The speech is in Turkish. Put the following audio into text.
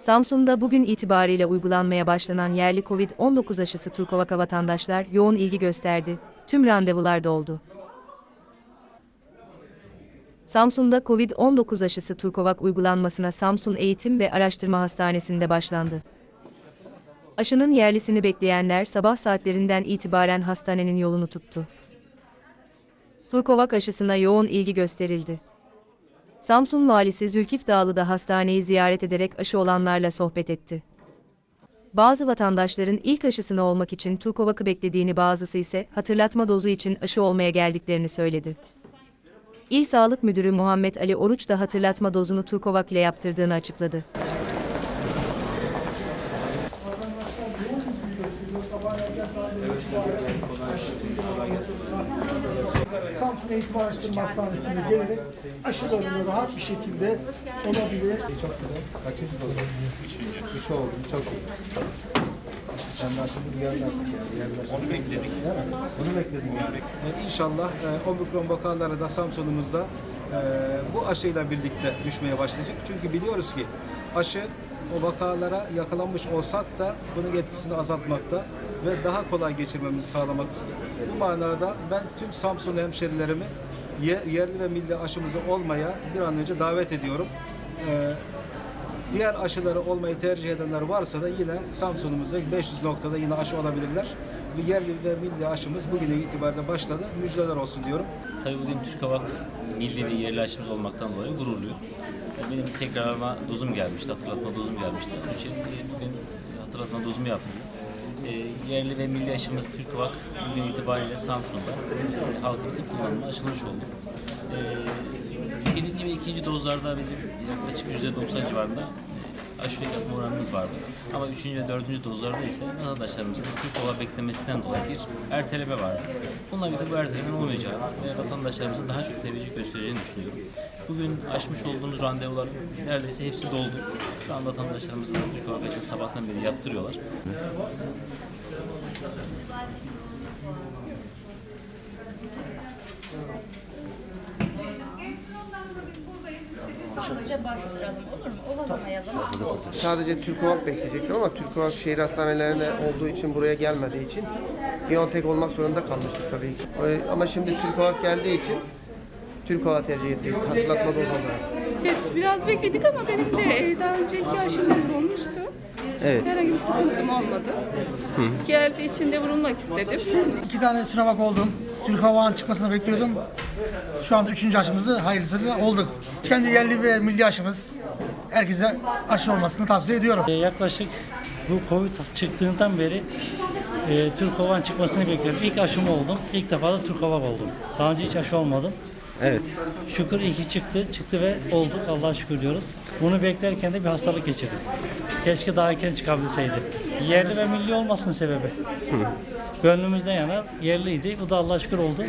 Samsun'da bugün itibariyle uygulanmaya başlanan yerli Covid-19 aşısı Turkovak'a vatandaşlar yoğun ilgi gösterdi. Tüm randevular doldu. Samsun'da Covid-19 aşısı Turkovak uygulanmasına Samsun Eğitim ve Araştırma Hastanesi'nde başlandı. Aşının yerlisini bekleyenler sabah saatlerinden itibaren hastanenin yolunu tuttu. Turkovak aşısına yoğun ilgi gösterildi. Samsun valisi Zülkif Dağlı da hastaneyi ziyaret ederek aşı olanlarla sohbet etti. Bazı vatandaşların ilk aşısını olmak için Turkovak'ı beklediğini bazısı ise hatırlatma dozu için aşı olmaya geldiklerini söyledi. İl Sağlık Müdürü Muhammed Ali Oruç da hatırlatma dozunu Turkovak ile yaptırdığını açıkladı. Samsun Eğitim Araştırma Hastanesi'ne gelerek aşılarını rahat bir şekilde olabilir. Çok güzel. Kaçıncı doz oldu? Üçüncü. Üç oldu. Çok iyi. Sen de aşımız geldi artık yani. Yerler. Onu bekledik. Onu bekledim yani. İnşallah e, omikron vakaları da Samsun'umuzda bu aşıyla birlikte düşmeye başlayacak. Çünkü biliyoruz ki aşı o vakalara yakalanmış olsak da bunun etkisini azaltmakta ve daha kolay geçirmemizi sağlamakta. Bu manada ben tüm Samsunlu hemşerilerimi yer- yerli ve milli aşımızı olmaya bir an önce davet ediyorum. E, Diğer aşıları olmayı tercih edenler varsa da yine Samsun'umuzda 500 noktada yine aşı olabilirler. Yerli ve milli aşımız bugün itibariyle başladı. Müjdeler olsun diyorum. Tabii bugün Türk Havak milli ve yerli aşımız olmaktan dolayı gururluyum. E, Benim tekrarlama dozum gelmişti, hatırlatma dozum gelmişti. Onun için e, bugün hatırlatma dozumu yaptım. E, yerli ve milli aşımız Türk Havak bugün itibariyle Samsun'da e, halkımızın kullanımına açılmış oldu. E, birinci ve ikinci dozlarda bizim yaklaşık %90 civarında aşı yapma oranımız vardı. Ama üçüncü ve dördüncü dozlarda ise vatandaşlarımızın Türk Hava beklemesinden dolayı bir erteleme vardı. Bununla birlikte bu ertelemenin olmayacağı ve vatandaşlarımızın daha çok teveccüh göstereceğini düşünüyorum. Bugün açmış olduğumuz randevuların neredeyse hepsi doldu. Şu an vatandaşlarımız da Türk Beklemesi sabahtan beri yaptırıyorlar. Sadece bastıralım olur mu? Ovalamayalım. Sadece Türkovak bekleyecektim ama Türkovak şehir hastanelerine olduğu için buraya gelmediği için Biontech olmak zorunda kalmıştık tabii ki. Ee, Ama şimdi Türkovak geldiği için Türkovak tercih ettik. Hatırlatma doz olarak. Evet, biraz bekledik ama benim de e, daha önce iki aşımım olmuştu. Evet. Herhangi bir sıkıntım olmadı. Geldiği için de vurulmak istedim. İki tane Sinovac oldum. Türk Hava'nın çıkmasını bekliyordum. Şu anda üçüncü aşımızı hayırlısıyla olduk. Kendi yerli ve milli aşımız. Herkese aşı olmasını tavsiye ediyorum. E, Yaklaşık bu Covid çıktığından beri e, Türk Havan çıkmasını bekliyorum. İlk aşım oldum. İlk defa da Türk Hava oldum. Daha önce hiç aşı olmadım. Evet. Şükür iyi ki çıktı. Çıktı ve olduk. Allah'a şükür diyoruz. Bunu beklerken de bir hastalık geçirdim. Keşke daha erken çıkabilseydi. Yerli ve milli olmasının sebebi. Gönlümüzden yana yerliydi. Bu da Allah'a şükür oldu.